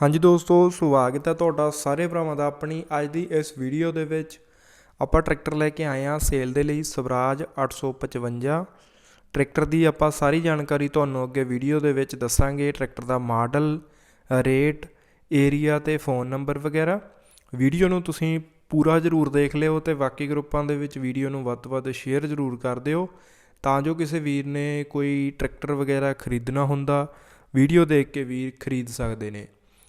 ਹਾਂਜੀ ਦੋਸਤੋ, ਸਵਾਗਤ ਹੈ ਤੁਹਾਡਾ ਸਾਰੇ ਭਰਾਵਾਂ ਦਾ ਆਪਣੀ ਅੱਜ ਦੀ ਇਸ ਵੀਡੀਓ ਦੇ ਵਿੱਚ। ਆਪਾਂ ਟਰੈਕਟਰ ਲੈ ਕੇ ਆਏ ਹਾਂ ਸੇਲ ਦੇ ਲਈ ਸਵਰਾਜ 855 ਟਰੈਕਟਰ ਦੀ ਆਪਾਂ ਸਾਰੀ ਜਾਣਕਾਰੀ ਤੁਹਾਨੂੰ ਅੱਗੇ ਵੀਡੀਓ ਦੇ ਵਿੱਚ ਦੱਸਾਂਗੇ। ਟਰੈਕਟਰ ਦਾ ਮਾਡਲ, ਰੇਟ ਏਰੀਆ ਤੇ ਫੋਨ ਨੰਬਰ ਵਗੈਰਾ। ਵੀਡੀਓ ਨੂੰ ਤੁਸੀਂ ਪੂਰਾ ਜ਼ਰੂਰ ਦੇਖ ਲਿਓ ਤੇ ਬਾਕੀ ਗਰੁੱਪਾਂ ਦੇ ਵਿੱਚ ਵੀਡੀਓ ਨੂੰ ਵੱਧ ਤੋਂ ਵੱਧ ਸ਼ੇਅਰ ਜ਼ਰੂਰ ਕਰ ਦਿਓ। ਤਾਂ ਜੋ ਕਿਸੇ ਵੀਰ ਨੇ ਕੋਈ ਟਰੈਕਟਰ ਵਗੈਰਾ ਖਰੀਦਣਾ ਹੁੰਦਾ ਵੀਡੀਓ ਦੇਖ ਕੇ ਵੀਰ ਖਰੀਦ ਸਕਦੇ ਨੇ।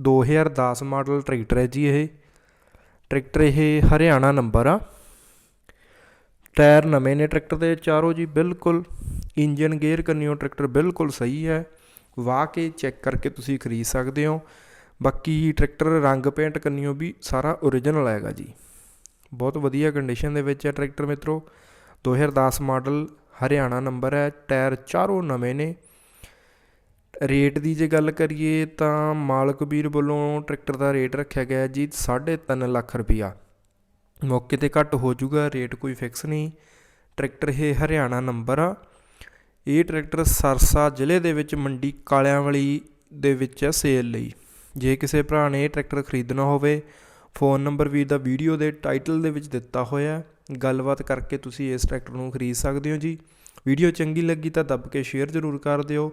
2010 ਮਾਡਲ ਟਰੈਕਟਰ ਹੈ ਜੀ ਇਹ। ਟਰੈਕਟਰ ਇਹ ਹਰਿਆਣਾ ਨੰਬਰ ਆ। ਟਾਇਰ ਨਵੇਂ ਨੇ ਟਰੈਕਟਰ ਦੇ ਚਾਰੋਂ ਜੀ, ਬਿਲਕੁਲ। ਇੰਜਨ ਗੇਅਰ ਕੰਨਿਓ ਟਰੈਕਟਰ ਬਿਲਕੁਲ ਸਹੀ ਹੈ। ਵਾਹ ਕੇ ਚੈੱਕ ਕਰਕੇ ਤੁਸੀਂ ਖਰੀਦ ਸਕਦੇ ਹੋ। ਬਾਕੀ ਟਰੈਕਟਰ ਰੰਗ ਪੇਂਟ ਕੰਨਿਓ ਵੀ ਸਾਰਾ ਓਰੀਜਨਲ ਹੈਗਾ ਜੀ। ਬਹੁਤ ਵਧੀਆ ਕੰਡੀਸ਼ਨ ਦੇ ਵਿੱਚ ਹੈ ਟਰੈਕਟਰ ਮਿੱਤਰੋ। 2010 ਮਾਡਲ ਹਰਿਆਣਾ ਨੰਬਰ ਹੈ। ਟਾਇਰ ਚਾਰੋਂ ਨਵੇਂ ਨੇ। ਰੇਟ ਦੀ ਜੇ ਗੱਲ ਕਰੀਏ ਤਾਂ ਮਾਲਕ ਵੀਰ ਵੱਲੋਂ ਟਰੈਕਟਰ ਦਾ ਰੇਟ ਰੱਖਿਆ ਗਿਆ ਜੀ 3.5 ਲੱਖ ਰੁਪਈਆ ਮੌਕੇ ਤੇ ਘੱਟ ਹੋ ਜਾਊਗਾ, ਰੇਟ ਕੋਈ ਫਿਕਸ ਨਹੀਂ। ਟਰੈਕਟਰ ਇਹ ਹਰਿਆਣਾ ਨੰਬਰ ਆ। ਇਹ ਟਰੈਕਟਰ ਸਰਸਾ ਜ਼ਿਲ੍ਹੇ ਦੇ ਵਿੱਚ, ਮੰਡੀ ਕਾਲਿਆਂਵਾਲੀ ਦੇ ਵਿੱਚ ਹੈ ਸੇਲ ਲਈ। ਜੇ ਕਿਸੇ ਭਰਾ ਨੇ ਇਹ ਟਰੈਕਟਰ ਖਰੀਦਣਾ ਹੋਵੇ, ਫੋਨ ਨੰਬਰ ਵੀ ਦਾ ਵੀਡੀਓ ਦੇ ਟਾਈਟਲ ਦੇ ਵਿੱਚ ਦਿੱਤਾ ਹੋਇਆ ਗੱਲਬਾਤ ਕਰਕੇ ਤੁਸੀਂ ਇਸ ਟਰੈਕਟਰ ਨੂੰ ਖਰੀਦ ਸਕਦੇ ਹੋ ਜੀ। ਵੀਡੀਓ ਚੰਗੀ ਲੱਗੀ ਤਾਂ ਦੱਬ ਕੇ ਸ਼ੇਅਰ ਜ਼ਰੂਰ ਕਰ ਦਿਓ।